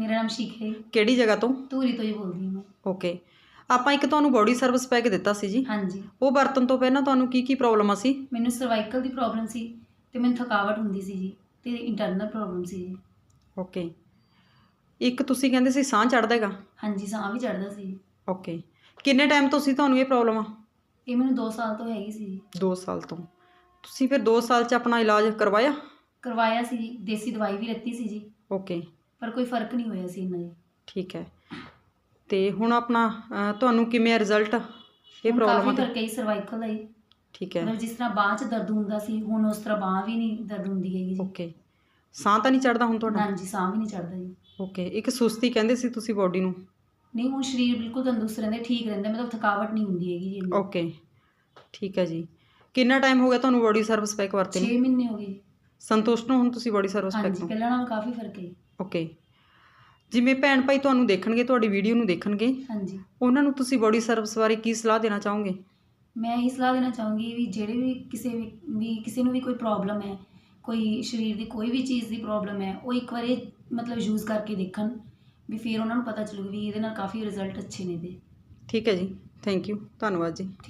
ਮੇਰਾ ਨਾਮ ਸ਼ਿਖਾ। ਹੈ ਕਿਹੜੀ ਜਗ੍ਹਾ ਤੋਂ? ਧੂਰੀ ਤੋਂ ਹੀ ਬੋਲਦੀ ਹਾਂ ਮੈਂ। ਓਕੇ। ਆਪਾਂ ਇੱਕ ਤੁਹਾਨੂੰ ਬੋਡੀ ਸਰਵਿਸ ਪੈਕ ਦਿੱਤਾ ਸੀ ਜੀ। ਹਾਂਜੀ। ਉਹ ਵਰਤਣ ਤੋਂ ਪਹਿਲਾਂ ਤੁਹਾਨੂੰ ਕੀ ਕੀ ਪ੍ਰੋਬਲਮਾਂ ਸੀ? ਮੈਨੂੰ ਸਰਵਾਈਕਲ ਦੀ ਪ੍ਰੋਬਲਮ ਸੀ ਤੇ ਮੈਨੂੰ ਥਕਾਵਟ ਹੁੰਦੀ ਸੀ ਜੀ ਤੇ ਇੰਟਰਨਲ ਪ੍ਰੋਬਲਮ ਸੀ ਜੀ। ਓਕੇ। ਇੱਕ ਤੁਸੀਂ ਕਹਿੰਦੇ ਸੀ ਸਾਹ ਚੜਦਾ ਹੈਗਾ? ਹਾਂਜੀ ਸਾਹ ਵੀ ਚੜਦਾ ਸੀ ਓਕੇ। ਕਿੰਨੇ ਟਾਈਮ ਤੋਂ ਸੀ ਤੁਹਾਨੂੰ ਇਹ ਪ੍ਰੋਬਲਮ ਆ? ਇਹ ਮੈਨੂੰ 2 ਸਾਲ ਤੋਂ ਹੈਗੀ ਸੀ ਜੀ। 2 ਸਾਲ ਤੋਂ। ਤੁਸੀਂ ਫਿਰ 2 ਸਾਲ 'ਚ ਆਪਣਾ ਇਲਾਜ ਕਰਵਾਇਆ? ਕਰਵਾਇਆ ਸੀ ਜੀ। ਦੇਸੀ ਦਵਾਈ ਵੀ ਲੱਤੀ ਸੀ ਜੀ। ਓਕੇ। ਪਰ ਕੋਈ ਫ਼ਰਕ ਨਹੀਂ ਹੋਇਆ ਸੀ ਇੰਨਾ ਜੀ ਠੀਕ ਹੈ। ਤੇ ਹੁਣ ਆਪਣਾ ਅਹ, ਤੁਹਾਨੂੰ ਕਿਵੇਂ ਰਿਜ਼ਲਟ ਇਹ ਹੁਣ ਪ੍ਰੋਬਲਮ ਕਾਫੀ ਆ ਫ਼ਰਕ ਹੈ ਸਰਵਾਈਕਲ ਦਾ ਜੀ। ਠੀਕ ਹੈ। ਮਤਲਬ ਜਿਸ ਤਰ੍ਹਾਂ ਬਾਂਹ 'ਚ ਦਰਦ ਹੁੰਦਾ ਸੀ ਹੁਣ ਉਸ ਤਰ੍ਹਾਂ ਬਾਂਹ ਵੀ ਨਹੀਂ ਦਰਦ ਹੁੰਦੀ ਹੈਗੀ ਜੀ। ਓਕੇ ਸਾਹ ਤਾਂ ਨਹੀਂ ਚੜਦਾ ਹੁਣ ਤੁਹਾਡਾ? ਹਾਂਜੀ ਸਾਹ ਵੀ ਨਹੀਂ ਚੜਦਾ ਜੀ। ਓਕੇ ਇੱਕ ਸੁਸਤੀ ਕਹਿੰਦੇ ਸੀ ਤੁਸੀਂ ਬੋਡੀ ਨੂੰ? ਨਹੀਂ ਹੁਣ ਸਰੀਰ ਬਿਲਕੁਲ ਤੰਦਰੁਸਤ ਰਹਿੰਦਾ ਠੀਕ ਰਹਿੰਦਾ ਮਤਲਬ ਥਕਾਵਟ ਨਹੀਂ ਹੁੰਦੀ ਹੈਗੀ ਜੀ ਇੰਨੀ। ਓਕੇ ਠੀਕ ਹੈ ਜੀ। ਕਿੰਨਾ ਟਾਈਮ ਹੋ ਗਿਆ ਤੁਹਾਨੂੰ ਬੋਡੀ ਸਰਵਿਸ ਪੈਕ ਵਰਤੇ ਨੂੰ? 6 ਮਹੀਨੇ ਹੋ ਗਏ ਜੀ। ਸੰਤੁਸ਼ਟ ਹੋ ਹੁਣ ਤੁਸੀਂ ਬੋਡੀ ਸਰਵਿਸ ਪੈਕ ਹਾਂਜੀ ਪਹਿਲਾਂ ਨਾਲੋਂ ਕਾਫੀ ਫ਼ਰਕ ਹੈ ਜੀ। ਓਕੇ। ਜਿਵੇਂ ਭੈਣ ਭਾਈ ਤੁਹਾਨੂੰ ਦੇਖਣਗੇ ਤੁਹਾਡੀ ਵੀਡੀਓ ਨੂੰ ਦੇਖਣਗੇ ਹਾਂਜੀ। ਉਹਨਾਂ ਨੂੰ ਤੁਸੀਂ ਬੋਡੀ ਸਰਵਿਸ ਬਾਰੇ ਕੀ ਸਲਾਹ ਦੇਣਾ ਚਾਹੋਗੇ? ਮੈਂ ਇਹ ਸਲਾਹ ਦੇਣਾ ਚਾਹੂੰਗੀ ਵੀ ਜਿਹੜੇ ਵੀ ਕਿਸੇ ਵੀ ਵੀ ਕਿਸੇ ਨੂੰ ਵੀ ਕੋਈ ਪ੍ਰੋਬਲਮ ਹੈ ਕੋਈ ਸਰੀਰ ਦੀ ਕੋਈ ਵੀ ਚੀਜ਼ ਦੀ ਪ੍ਰੋਬਲਮ ਹੈ ਉਹ ਇੱਕ ਵਾਰੀ ਮਤਲਬ ਯੂਜ਼ ਕਰਕੇ ਦੇਖਣ ਵੀ ਫਿਰ ਉਹਨਾਂ ਨੂੰ ਪਤਾ ਚੱਲੂਗਾ ਵੀ ਇਹਦੇ ਨਾਲ ਕਾਫੀ ਰਿਜ਼ਲਟ ਅੱਛੇ ਨੇ ਇਹਦੇ। ਠੀਕ ਹੈ ਜੀ। ਥੈਂਕ ਯੂ ਧੰਨਵਾਦ ਜੀ।